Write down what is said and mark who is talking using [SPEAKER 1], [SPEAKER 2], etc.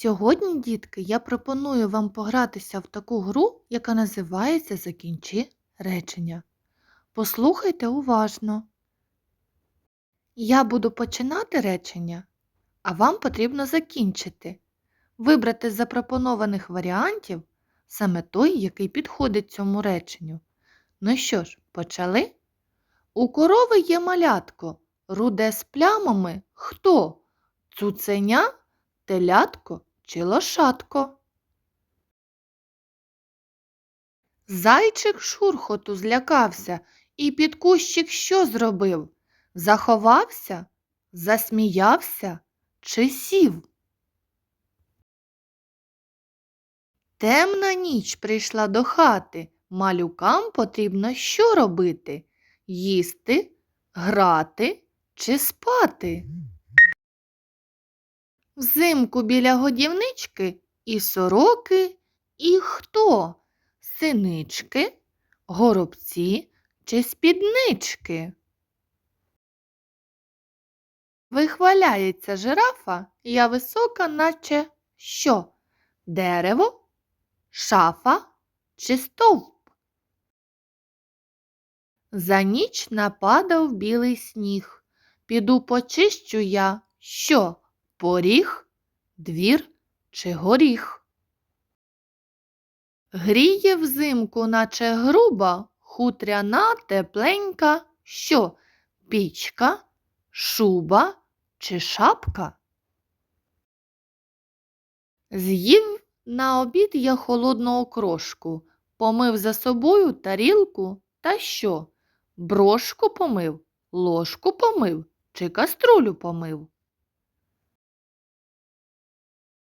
[SPEAKER 1] Сьогодні, дітки, я пропоную вам погратися в таку гру, яка називається Закінчи речення. Послухайте уважно. Я буду починати речення, а вам потрібно закінчити. Вибрати з запропонованих варіантів саме той, який підходить цьому реченню. Ну що ж, почали? У корови є малятко, руде з плямами хто? Цуценя, телятко чи лошадко? Зайчик шурхоту злякався і під кущик що зробив? Заховався, засміявся чи сів? Темна ніч прийшла до хати. Малюкам потрібно що робити? Їсти, грати чи спати? Взимку біля годівнички і сороки, і хто? Синички, горобці чи спіднички? Вихваляється жирафа, я висока, наче що? Дерево, шафа чи стовп? За ніч нападав білий сніг. Піду почищу я що? Поріг, двір чи горіх? Гріє взимку, наче груба, хутряна тепленька, що? Пічка, шуба чи шапка? З'їв на обід я холодну окрошку, помив за собою тарілку та що? Брошку помив, ложку помив чи каструлю помив?